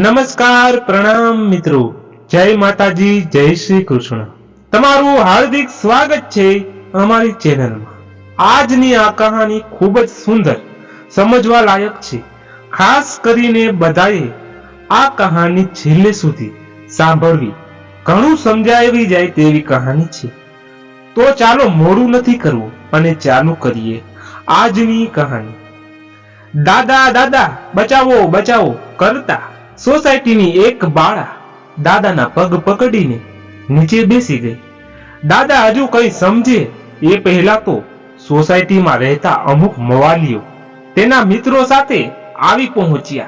નમસ્કાર પ્રણામ મિત્રો. જય માતાજી, જય શ્રી કૃષ્ણ. તમારું હાર્દિક સ્વાગત છે અમારી ચેનલમાં. આજની આ કહાની ખૂબ જ સુંદર, સમજવા લાયક છે. ખાસ કરીને બધાએ આ કહાની છેલ્લે સુધી સાંભળવી. ઘણું સમજાવી જાય તેવી કહાની છે. તો ચાલો મોડું નથી કરવું અને ચાલુ કરીએ આજની કહાની. દાદા દાદા, બચાવો બચાવો, કરતા સોસાયટીની એક બાળા દાદાના પગ પકડીને નીચે બેસી ગઈ. દાદા હજુ કઈ સમજે એ પહેલા તો સોસાયટીમાં રહેતા અમુક મવાલીઓ તેના મિત્રો સાથે આવી પહોંચ્યા.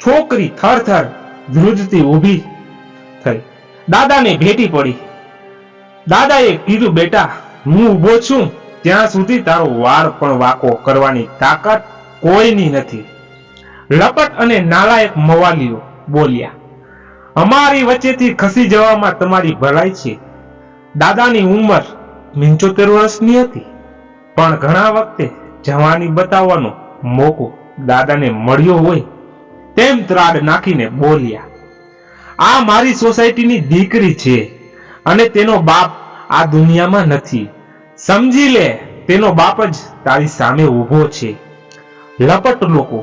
છોકરી થરથર ધ્રુજતી ઊભી થઈ. દાદાને ભેટી પડી. દાદાએ કીધું, બેટા, હું ઊભો છું. ત્યાં સુધી તારો વાળ પણ વાકો કરવાની તાકાત કોઈની નથી. લપટ અને નાલાયક મવાલીઓ બોલ્યા, અમારી વચ્ચેથી ખસી જવામાં તમારી ભલાઈ છે. દાદાની ઉંમર પંચોતેર વર્ષની હતી, પણ ઘણા વખતે જવાની બતાવવાનો મોકો દાદાને મળ્યો હોય તેમ ત્રાડ નાખીને બોલ્યા, આ મારી સોસાયટીની દીકરી છે અને તેનો બાપ આ દુનિયામાં નથી. સમજી લે, તેનો બાપ જ તારી સામે ઊભો છે. લપટ લોકો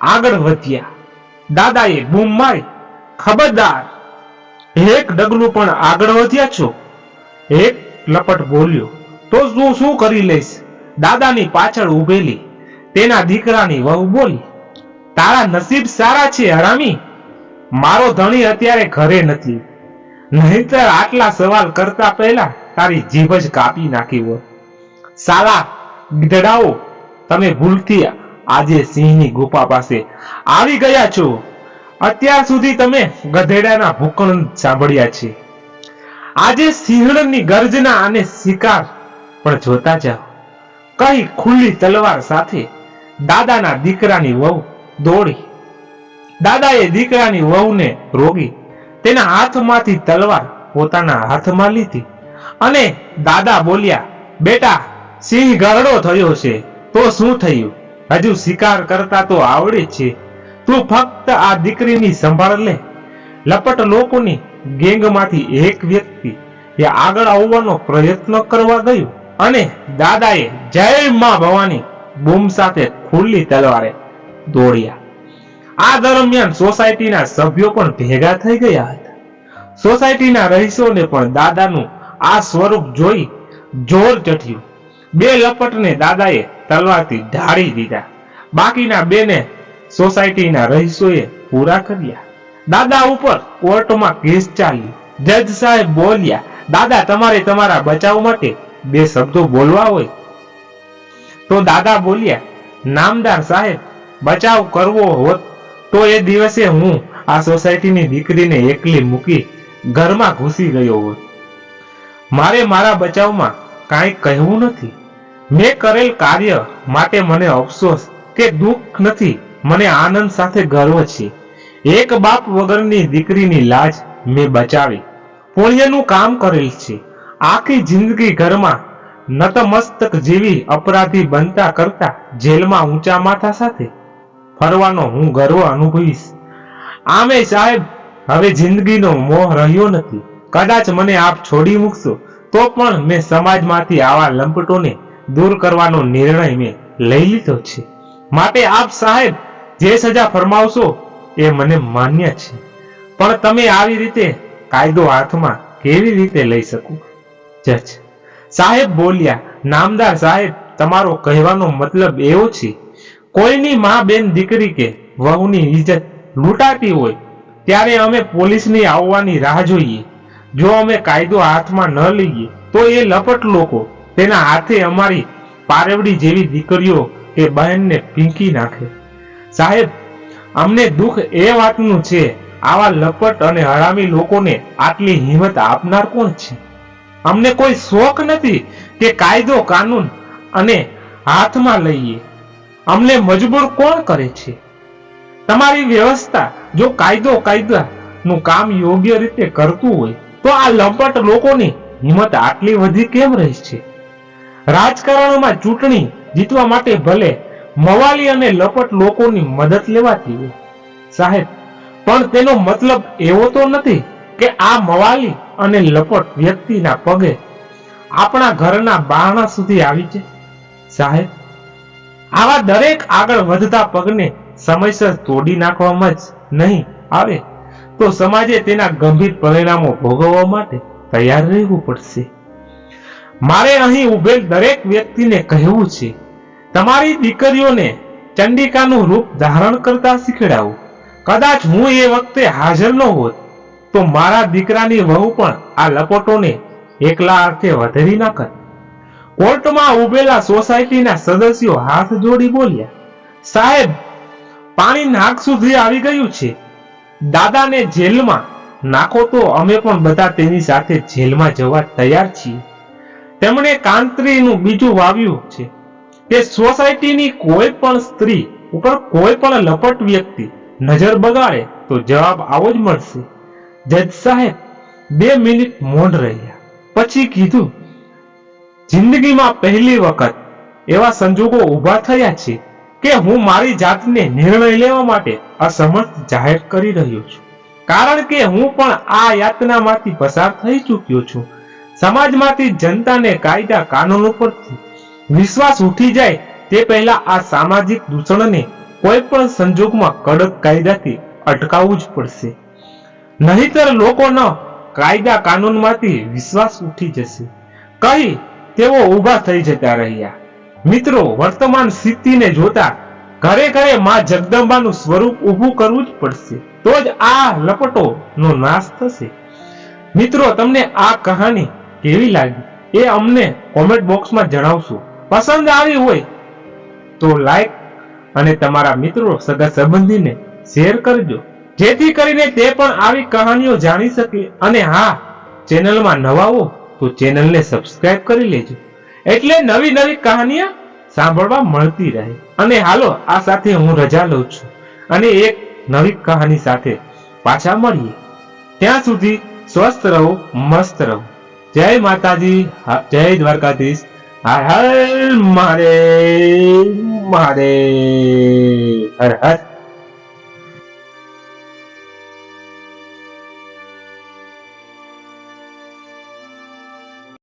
આગળ વધ્યા. દાદાએ બૂમ મારી. ખબરદાર, એક ડગલું પણ આગળ વધ્યા છો? એક લપટ બોલ્યો. તો શું શું કરી લઈશ? દાદાની પાછળ ઉભેલી. તેના દીકરાની વહુ બોલી, તારા નસીબ સારા છે, હરામી. મારો ધણી અત્યારે ઘરે નથી. નહીતર આટલા સવાલ કરતા પહેલા તારી જીભ જ કાપી નાખી હોત સાલા, ગીધડાઓ, તમે ભૂલથી આજે સિંહની ગુફા પાસે આવી ગયા છો. અત્યાર સુધી તમે ગધેડાના ભૂકણ સાંભળ્યા છે. આજે સિંહણની ગર્જના અને શિકાર પણ જોતા જાઓ. કઈ ખુલ્લી તલવાર સાથે દાદાના દીકરાની વહુ દોડી. દાદાએ દીકરાની વહુને રોગી તેના હાથમાંથી તલવાર પોતાના હાથમાં લીધી અને દાદા બોલ્યા, બેટા, સિંહ ગરડો થયો છે, તો શું થયું? હજુ શિકાર કરતા તો આવડે છે. તું ફક્ત આ દીકરીની સંભાળ લે. લપટ લોકોની ગેંગમાંથી એક વ્યક્તિ એ આગળ આવવાનો પ્રયત્ન કરવા ગયો અને દાદાએ જય માં ભવાની બૂમ સાથે ખુલ્લી તલવારે દોડ્યા. આ દરમિયાન સોસાયટીના સભ્યો પણ ભેગા થઈ ગયા હતા. સોસાયટીના રહીશોને પણ દાદાનું આ સ્વરૂપ જોઈ જોર ચઠ્યું બે લપટને દાદાએ તલવારથી ઢાળી દીધા. બાકીના બેને સોસાયટીના રહીશોએ પૂરા કર્યા. દાદા ઉપર કોર્ટમાં કેસ ચાલ્યો. જજ સાહેબ બોલ્યા, દાદા, તમારે તમારા બચાવ માટે બે શબ્દો બોલવા હોય. તો દાદા બોલ્યા, નામદાર સાહેબ, બચાવ કરવો હોત તો એ દિવસે હું આ સોસાયટીની દીકરીને એકલી મૂકી ઘરમાં ઘૂસી ગયો હોત. મારે મારા બચાવમાં કાંઈ કહેવું નથી. મેં કરેલ કાર્ય માટે મને અફસોસ કે દુઃખ નથી, મને આનંદ સાથે ગર્વ છે. એક બાપ વગરની દીકરીની લાજ મેં બચાવી. પુણ્યનું કામ કરેલ છે. આખી જિંદગી ઘરમાં નતમસ્તક જેવી અપરાધી બનતા કરતા જેલમાં ઊંચા માથા સાથે ફરવાનો હું ગર્વ અનુભવીશ. આમે સાહેબ, હવે જિંદગીનો મોહ રહ્યો નથી. કદાચ મને આપ છોડી મૂકશો, તો પણ મેં સમાજમાંથી આવા લંપટોને દૂર કરવાનો નિર્ણય મેં લઈ લીધો છે. માટે આપ સાહેબ, જે સજા ફરમાવશો એ મને માન્ય છે. પણ તમે આવી રીતે કાયદો હાથમાં કેવી રીતે લઈ શકું? જજ, સાહેબ બોલ્યા, નામદાર સાહેબ, તમારો કહેવાનો મતલબ એવો છે, કોઈની મા બેન દીકરી કે વહુની ઇજ્જત લૂંટાતી હોય, ત્યારે અમે પોલીસની આવવાની રાહ જોઈએ. જો અમે કાયદો હાથમાં ન લઈએ, તો એ લપટ લોકો તેના હાથે અમારી પારેવડી જેવી દીકરીઓ કે બહેનને પીંકી નાખે. સાહેબ, અમને દુઃખ એ વાતનું છે, આવા લપટ અને હરામી લોકોને આટલી હિંમત આપનાર કોણ છે? અમને કોઈ શોખ નથી કે કાયદો, કાનૂન અને હાથમાં લઈએ. અમને મજબૂર કોણ કરે છે? તમારી વ્યવસ્થા જો કાયદો, કાયદાનું કામ યોગ્ય રીતે કરતું હોય, તો આ લંપટ લોકોની હિંમત આટલી વધી કેમ રહી છે? રાજકારણમાં ચૂંટણી જીતવા માટે ભલે મવાલી અને લપટ લોકોની મદદ હોય. સાહેબ, પણ તેનો મતલબ એવો તો નથી કે આ મવાલી અને લપટ વ્યક્તિના પગે આપણા ઘરના બારણા સુધી આવી છે. સાહેબ, આવા દરેક આગળ વધતા પગને સમયસર તોડી નાખવામાં જ નહીં આવે તો સમાજે તેના ગંભીર પરિણામો ભોગવવા માટે તૈયાર રહેવું પડશે. મારે અહીં ઉભેલ દરેક વ્યક્તિને કહેવું છે, તમારી દીકરીઓને ચંડિકાનું રૂપ ધારણ કરતા શીખડાવું. કદાચ હું એ વખતે હાજર ન હોત, તો મારા દીકરાની વહુ પણ આ લપટોને એકલા અર્થે વધેરી નાખત કોર્ટમાં ઉભેલા સોસાયટીના સદસ્યો હાથ જોડી બોલ્યા, સાહેબ, પાણી નાક સુધી આવી ગયું છે. દાદાને જેલમાં નાખો તો અમે પણ બધા તેની સાથે જેલમાં જવા તૈયાર છીએ. તેમણે કાંતરીનું બીજું વાવ્યું છે. કે સોસાયટીની કોઈ પણ સ્ત્રી ઉપર કોઈ પણ લપટ વ્યક્તિ નજર બગાડે તો જવાબ આવો જ મળશે. જજ સાહેબ, બે મિનિટ મૌન રહ્યા. પછી કીધું, જિંદગીમાં પહેલી વખત એવા સંજોગો ઊભા થયા છે કે હું મારી જાતને નિર્ણય લેવા માટે અસમર્થ જાહેર કરી રહ્યો છું. કારણ કે હું પણ આ યાતનામાંથી પસાર થઈ ચૂક્યો છું. સમાજમાંથી જનતાને કાયદા, કાનૂન ઉપર વિશ્વાસ ઉઠી જાય તે પહેલા આ સામાજિક દૂષણને કોઈ પણ સંજોગમાં કડક કાયદાથી અટકાવવું જ પડશે. નહીતર લોકોનો કાયદા, કાનૂનમાંથી વિશ્વાસ ઉઠી જશે. કહી તેઓ ઊભા થઈ જતા રહ્યા. મિત્રો, વર્તમાન સ્થિતિને જોતા ઘરે ઘરે માં જગદંબાનું સ્વરૂપ ઊભું કરવું જ પડશે. તો જ આ લપટો નો નાશ થશે. મિત્રો, તમને આ કહાની કેવી લાગી? એ અમને કોમેન્ટ બોક્સમાં જણાવશો. પસંદ આવી હોય તો લાઈક અને તમારા મિત્રો સગા સંબંધીને શેર કરજો. જેથી કરીને તે પણ આવી કહાનીઓ જાણી શકે અને હા, ચેનલમાં નવા હો તો ચેનલને સબસ્ક્રાઇબ કરી લેજો. એટલે નવી નવી કહાનીઓ સાંભળવા મળતી રહે. અને હાલો, આ સાથે હું રજા લઉં છું. અને એક નવી કહાની સાથે પાછા મળીએ. ત્યાં સુધી સ્વસ્થ રહો, મસ્ત રહો. જય માતાજી જય દ્વારકાધીશ. હર હર મારે મારે હર હર.